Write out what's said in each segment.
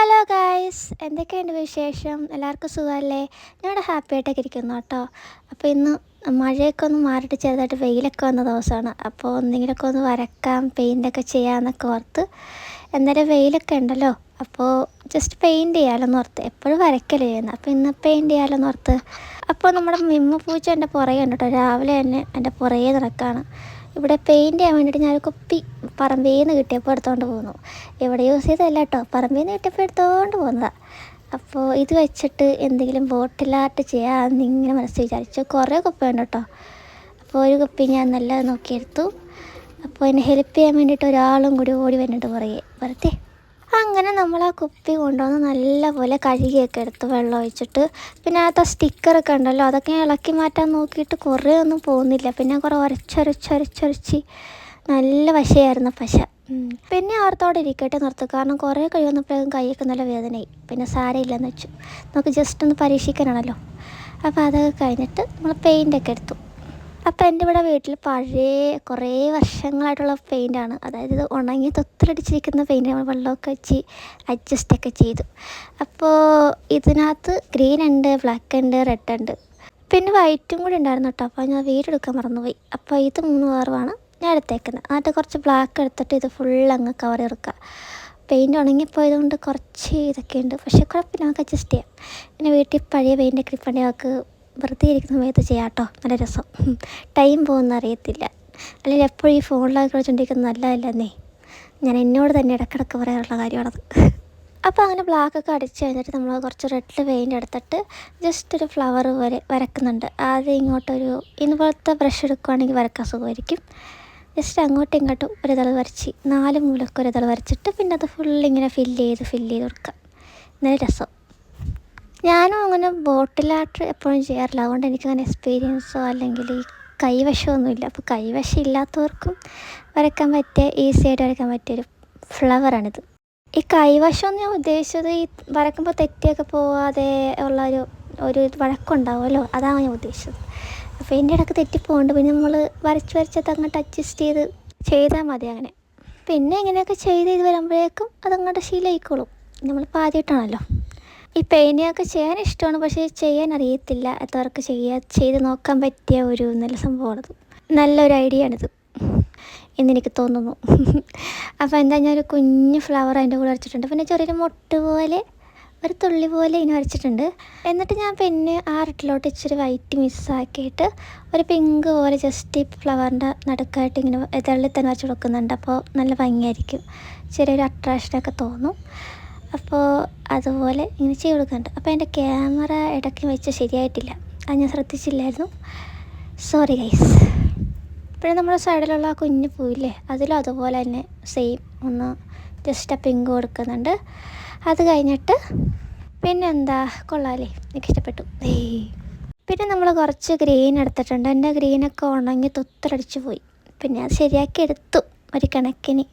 Hello guys എന്തൊക്കെയുണ്ട് വിശേഷം? എല്ലാവർക്കും സുഖമല്ലേ? ഞങ്ങളുടെ ഹാപ്പി ആയിട്ടൊക്കെ ഇരിക്കുന്നു കേട്ടോ. അപ്പോൾ ഇന്ന് മഴയൊക്കെ ഒന്ന് മാറിയിട്ട് ചെറുതായിട്ട് വെയിലൊക്കെ വന്ന ദിവസമാണ്. അപ്പോൾ എന്തെങ്കിലുമൊക്കെ ഒന്ന് വരക്കാം പെയിന്റൊക്കെ ചെയ്യാമെന്നൊക്കെ ഓർത്ത് എന്തായാലും വെയിലൊക്കെ ഉണ്ടല്ലോ. അപ്പോൾ ജസ്റ്റ് പെയിന്റ് ചെയ്യാമല്ലോ ഓർത്ത് എപ്പോഴും വരയ്ക്കല്ലേ ചെയ്യുന്നത്. അപ്പോൾ ഇന്ന് പെയിന്റ് ചെയ്യാമല്ലോ ഓർത്ത് അപ്പോൾ നമ്മുടെ മിമ്മ പൂച്ച എന്റെ പുറകെ ഉണ്ട് കേട്ടോ രാവിലെ തന്നെ എന്റെ പുറകെ നടക്കുകയാണ്. ഇവിടെ പെയിന്റ് ചെയ്യാൻ വേണ്ടിയിട്ട് ഞാനൊരു കുപ്പി പറമ്പിൽ നിന്ന് കിട്ടിയപ്പോൾ എടുത്തുകൊണ്ട് പോന്നു. ഇവിടെ യൂസ് ചെയ്തതല്ല കേട്ടോ പറമ്പിൽ നിന്ന് കിട്ടിയപ്പോൾ എടുത്തുകൊണ്ട് പോകുന്നതാണ് അപ്പോൾ ഇത് വെച്ചിട്ട് എന്തെങ്കിലും ബോട്ടിൽ ആർട്ട് ചെയ്യാമെന്ന് ഇങ്ങനെ മനസ്സിൽ വിചാരിച്ചു. കുറേ കുപ്പി ഉണ്ട് കേട്ടോ അപ്പോൾ ഒരു കുപ്പി ഞാൻ നല്ല നോക്കിയെടുത്തു. അപ്പോൾ എന്നെ ഹെൽപ്പ് ചെയ്യാൻ വേണ്ടിയിട്ട് ഒരാളും കൂടി ഓടി വന്നിട്ട് പറയെ വെറുതെ അങ്ങനെ നമ്മൾ ആ കുപ്പി കൊണ്ടുവന്ന് നല്ലപോലെ കഴുകിയൊക്കെ എടുത്ത് വെള്ളം ഒഴിച്ചിട്ട് പിന്നെ അകത്ത് ആ സ്റ്റിക്കറൊക്കെ ഉണ്ടല്ലോ അതൊക്കെ ഇളക്കി മാറ്റാൻ നോക്കിയിട്ട് കുറേ ഒന്നും പോകുന്നില്ല. പിന്നെ കുറേ ഉരച്ചൊരച്ചൊരച്ചൊരച്ച് നല്ല വശയായിരുന്നു പശ. പിന്നെ ആർത്തോടെ ഇരിക്കട്ടെ നിർത്തും. കാരണം കുറേ കഴിയുന്നപ്പോഴും കൈയൊക്കെ നല്ല വേദനയായി. പിന്നെ സാരമില്ലെന്ന് വെച്ചു. നമുക്ക് ജസ്റ്റ് ഒന്ന് പരീക്ഷിക്കാനാണല്ലോ. അപ്പോൾ അതൊക്കെ കഴിഞ്ഞിട്ട് നമ്മൾ പെയിന്റൊക്കെ എടുത്തു. അപ്പോൾ എന്റെ ഇവിടെ വീട്ടിൽ പഴയ കുറേ വർഷങ്ങളായിട്ടുള്ള പെയിന്റാണ് അതായത് ഇത് ഉണങ്ങി തൊത്തിലടിച്ചിരിക്കുന്ന പെയിന്റ് നമ്മൾ വെള്ളമൊക്കെ വെച്ച് അഡ്ജസ്റ്റൊക്കെ ചെയ്തു. അപ്പോൾ ഇതിനകത്ത് ഗ്രീൻ ഉണ്ട് ബ്ലാക്ക് ഉണ്ട് റെഡ് ഉണ്ട്. പിന്നെ വൈറ്റും കൂടി ഉണ്ടായിരുന്നു കേട്ടോ. അപ്പോൾ ഞാൻ വീടെടുക്കാൻ മറന്നുപോയി. അപ്പോൾ ഇത് മൂന്ന് വേറുമാണ് ഞാൻ എടുത്തേക്കുന്നത് എന്നിട്ട് കുറച്ച് ബ്ലാക്ക് എടുത്തിട്ട് ഇത് ഫുൾ അങ്ങ് കവർ ഇറക്കുക പെയിന്റ് ഉണങ്ങിപ്പോയത് കൊണ്ട് കുറച്ച് ഇതൊക്കെ ഉണ്ട് പക്ഷേ കുഴപ്പമില്ല നമുക്ക് അഡ്ജസ്റ്റ് ചെയ്യാം. പിന്നെ വീട്ടിൽ പഴയ പെയിന്റൊക്കെ ഇരിപ്പുണ്ടെങ്കിൽ നമുക്ക് വെറുതെ ഇരിക്കുന്ന സമയത്ത് ചെയ്യാം കേട്ടോ. നല്ല രസം. ടൈം പോകുന്ന അറിയത്തില്ല. അല്ലെങ്കിൽ എപ്പോഴും ഈ ഫോണിലൊക്കെ കളിച്ചുകൊണ്ടിരിക്കുന്നത് നല്ലതല്ലെന്നേ. ഞാൻ എന്നോട് തന്നെ ഇടക്കിടക്ക് പറയാറുള്ള കാര്യമാണത്. അപ്പോൾ അങ്ങനെ ബ്ലാക്കൊക്കെ അടിച്ച് കഴിഞ്ഞിട്ട് നമ്മൾ കുറച്ച് റെഡ് പെയിന്റ് എടുത്തിട്ട് ജസ്റ്റ് ഒരു ഫ്ലവർ വരെ വരക്കുന്നുണ്ട്. ആദ്യം ഇങ്ങോട്ടൊരു ഇതുപോലത്തെ ബ്രഷ് എടുക്കുവാണെങ്കിൽ വരക്കാൻ സുഖമായിരിക്കും. ജസ്റ്റ് അങ്ങോട്ടും ഇങ്ങോട്ടും ഒരു തള വരച്ച് നാല് മൂലൊക്കെ ഒരു തള വരച്ചിട്ട് പിന്നെ അത് ഫുൾ ഇങ്ങനെ ഫില്ല് ചെയ്ത് ഫില്ല് ചെയ്ത് കൊടുക്കുക. നല്ല രസം. ഞാനും അങ്ങനെ ബോട്ടിൽ ആർട്ട് എപ്പോഴും ചെയ്യാറില്ല. അതുകൊണ്ട് എനിക്കങ്ങനെ എക്സ്പീരിയൻസോ അല്ലെങ്കിൽ ഈ കൈവശമൊന്നുമില്ല. അപ്പോൾ കൈവശം ഇല്ലാത്തവർക്കും വരയ്ക്കാൻ പറ്റിയ ഈസി ആയിട്ട് വരയ്ക്കാൻ പറ്റിയൊരു ഫ്ലവറാണിത് ഈ കൈവശം എന്ന് ഞാൻ ഉദ്ദേശിച്ചത് ഈ വരക്കുമ്പോൾ തെറ്റിയൊക്കെ പോവാതെ ഉള്ള ഒരു ഒരു വഴക്കുണ്ടാവുമല്ലോ? അതാണ് ഞാൻ ഉദ്ദേശിച്ചത്. അപ്പോൾ എന്റെ ഇടയ്ക്ക് തെറ്റിപ്പോകുന്നുണ്ട് പിന്നെ നമ്മൾ വരച്ച് വരച്ചത് അങ്ങോട്ട് അഡ്ജസ്റ്റ് ചെയ്ത് ചെയ്താൽ മതി അങ്ങനെ. പിന്നെ ഇങ്ങനെയൊക്കെ ചെയ്ത് ഇത് വരുമ്പോഴേക്കും അതങ്ങോട്ട് ശീലമായിക്കോളും നമ്മളിപ്പോൾ ആദ്യമായിട്ടാണല്ലോ ഈ പെയിന്റിംഗ് ഒക്കെ ചെയ്യാൻ ഇഷ്ടമാണ് പക്ഷേ ചെയ്യാൻ അറിയത്തില്ല. എത്രവർക്ക് ചെയ്യാ ചെയ്ത് നോക്കാൻ പറ്റിയ ഒരു നല്ല സംഭവമാണത്. നല്ലൊരു ഐഡിയ ആണിത്. എന്നെനിക്ക് തോന്നുന്നു. അപ്പോൾ എന്താ ഞാനൊരു കുഞ്ഞ് ഫ്ലവർ അതിന്റെ കൂടെ വരച്ചിട്ടുണ്ട്. പിന്നെ ചെറിയൊരു മൊട്ട് പോലെ ഒരു തുള്ളി പോലെ ഇനി വരച്ചിട്ടുണ്ട്. എന്നിട്ട് ഞാൻ പിന്നെ ആ റെഡിലോട്ട് ഇച്ചിരി വൈറ്റ് മിസ്സാക്കിയിട്ട് ഒരു പിങ്ക് പോലെ ജസ്റ്റ് ഈ ഫ്ലവറിന്റെ നടുക്കായിട്ട് ഇങ്ങനെ ഇതള്ളിൽ തന്നെ വരച്ച് കൊടുക്കുന്നുണ്ട്. അപ്പോൾ നല്ല ഭംഗിയായിരിക്കും. ചെറിയൊരു അട്രാക്ഷനൊക്കെ തോന്നും. അപ്പോൾ അതുപോലെ ഇങ്ങനെ ചെയ്ത് കൊടുക്കുന്നുണ്ട്. അപ്പോൾ എന്റെ ക്യാമറ ഇടയ്ക്ക് വെച്ച് ശരിയായിട്ടില്ല. അത് ഞാൻ ശ്രദ്ധിച്ചില്ലായിരുന്നു. സോറി ഗൈസ് പിന്നെ നമ്മുടെ സൈഡിലുള്ള ആ കുഞ്ഞു പൂവില്ലേ അതിലും അതുപോലെ തന്നെ സെയിം ഒന്ന് ജസ്റ്റ് ആ പിങ്ക് കൊടുക്കുന്നുണ്ട്. അത് കഴിഞ്ഞിട്ട് പിന്നെന്താ? കൊള്ളാലേ. എനിക്ക് ഇഷ്ടപ്പെട്ടു. പിന്നെ നമ്മൾ കുറച്ച് ഗ്രീൻ എടുത്തിട്ടുണ്ട്. എന്റെ ഗ്രീനൊക്കെ ഉണങ്ങി തൊത്തലടിച്ച് പോയി. പിന്നെ അത് ശരിയാക്കി എടുത്തു ഒരു കണക്കിന്.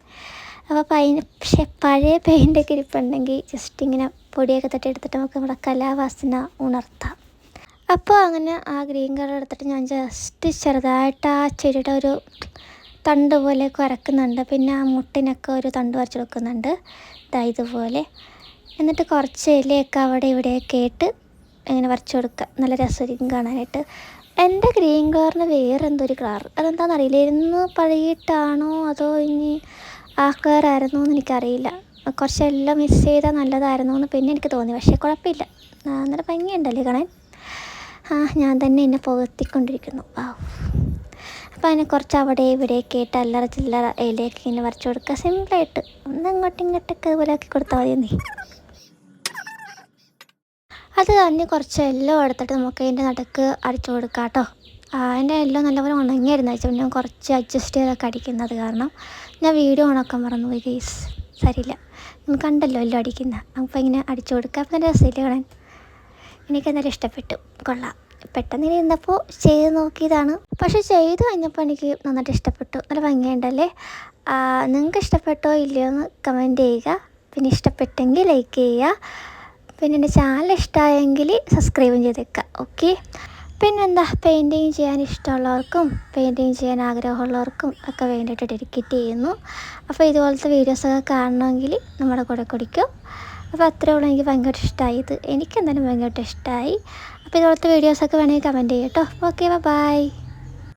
അപ്പോൾ പൈ പക്ഷേ പഴയ പെയിന്റൊക്കെ ഇരിപ്പുണ്ടെങ്കിൽ ജസ്റ്റ് ഇങ്ങനെ പൊടിയൊക്കെ തട്ടി എടുത്തിട്ട് നമുക്ക് നമ്മുടെ കലാവാസന ഉണർത്താം. അപ്പോൾ അങ്ങനെ ആ ഗ്രീൻ കളർ എടുത്തിട്ട് ഞാൻ ജസ്റ്റ് ചെറുതായിട്ട് ആ ചെടിയുടെ ഒരു തണ്ട് പോലെ കുറക്കുന്നുണ്ട്. പിന്നെ ആ മുട്ടിനൊക്കെ ഒരു തണ്ട് വരച്ച് കൊടുക്കുന്നുണ്ട്. ഇതാ ഇതുപോലെ. എന്നിട്ട് കുറച്ച് ഇലയൊക്കെ അവിടെ ഇവിടെയൊക്കെ ആയിട്ട് ഇങ്ങനെ വരച്ച് കൊടുക്കുക. നല്ല രസമായിരിക്കും കാണാനായിട്ട്. എന്റെ ഗ്രീൻ കളറിന് വേറെ എന്തോ ഒരു കളർ? അതെന്താണെന്ന് അറിയില്ല. ഇരുന്ന് പഴകിയിട്ടാണോ അതോ ഇനി ആ കളർ ആയിരുന്നോ എന്ന് എനിക്കറിയില്ല. കുറച്ചെല്ലാം മിസ് ചെയ്താൽ നല്ലതായിരുന്നു എന്ന് പിന്നെ എനിക്ക് തോന്നി. പക്ഷേ കുഴപ്പമില്ല. നല്ല ഭംഗിയുണ്ടല്ലേ കാണാൻ? ആ ഞാൻ തന്നെ എന്നെ പുകത്തിക്കൊണ്ടിരിക്കുന്നു വാ. അപ്പോൾ അതിനെ കുറച്ച് അവിടെ ഇവിടെയൊക്കെ ആയിട്ട് അല്ലറ ചില്ലറ ഇലയൊക്കെ ഇങ്ങനെ വരച്ച് കൊടുക്കുക സിമ്പിളായിട്ട് ഒന്ന് അങ്ങോട്ടും ഇങ്ങോട്ടൊക്കെ അതുപോലെ ആക്കി കൊടുത്താൽ മതി അത് കഴിഞ്ഞ് കുറച്ച് എല്ലോ എടുത്തിട്ട് നമുക്ക് അതിന്റെ നടക്ക് അടിച്ചു കൊടുക്കാം കേട്ടോ അതിന്റെ എല്ലോ നല്ലപോലെ ഉണങ്ങിയായിരുന്നു വെച്ചാൽ ഞാൻ കുറച്ച് അഡ്ജസ്റ്റ് ചെയ്തൊക്കെ അടിക്കുന്നത് കാരണം ഞാൻ വീഡിയോ ഉണക്കാൻ മറന്നുപോയി ഗൈസ് സരിയില്ല. നിങ്ങൾ കണ്ടല്ലോ എല്ലോ അടിക്കുന്ന. അപ്പോൾ ഇങ്ങനെ അടിച്ചു കൊടുക്കുക അപ്പം നല്ല രസമില്ല കാണാൻ? എനിക്ക് എന്തായാലും ഇഷ്ടപ്പെട്ടു. കൊള്ളാം. പെട്ടെന്ന് ഇരുന്നപ്പോൾ ചെയ്ത് നോക്കിയതാണ്. പക്ഷെ ചെയ്ത് കഴിഞ്ഞപ്പോൾ എനിക്ക് നന്നായിട്ട് ഇഷ്ടപ്പെട്ടു. നല്ല ഭംഗിയുണ്ടല്ലേ? നിങ്ങൾക്ക് ഇഷ്ടപ്പെട്ടോ ഇല്ലയോ എന്ന് കമന്റ് ചെയ്യുക. പിന്നെ ഇഷ്ടപ്പെട്ടെങ്കിൽ ലൈക്ക് ചെയ്യുക. പിന്നെ എന്റെ ചാനൽ ഇഷ്ടമായെങ്കിൽ സബ്സ്ക്രൈബും ചെയ്തേക്കുക. ഓക്കെ പിന്നെന്താ പെയിന്റിങ് ചെയ്യാൻ ഇഷ്ടമുള്ളവർക്കും പെയിന്റിങ് ചെയ്യാൻ ആഗ്രഹമുള്ളവർക്കും ഒക്കെ വേണ്ടിയിട്ട് ഡെഡിക്കേറ്റ് ചെയ്യുന്നു. അപ്പോൾ ഇതുപോലത്തെ വീഡിയോസൊക്കെ കാണണമെങ്കിൽ നമ്മുടെ കൂടെ കുടിക്കും. അപ്പോൾ അത്രേ ഉള്ളൂ. എനിക്ക് ഭയങ്കര ഇഷ്ടമായി ഇത് എനിക്ക് എന്തായാലും ഭയങ്കരമായിട്ട് ഇഷ്ടമായി അപ്പോൾ ഇതുപോലത്തെ വീഡിയോസൊക്കെ വേണമെങ്കിൽ കമന്റ് ചെയ്യാം കേട്ടോ. Okay bye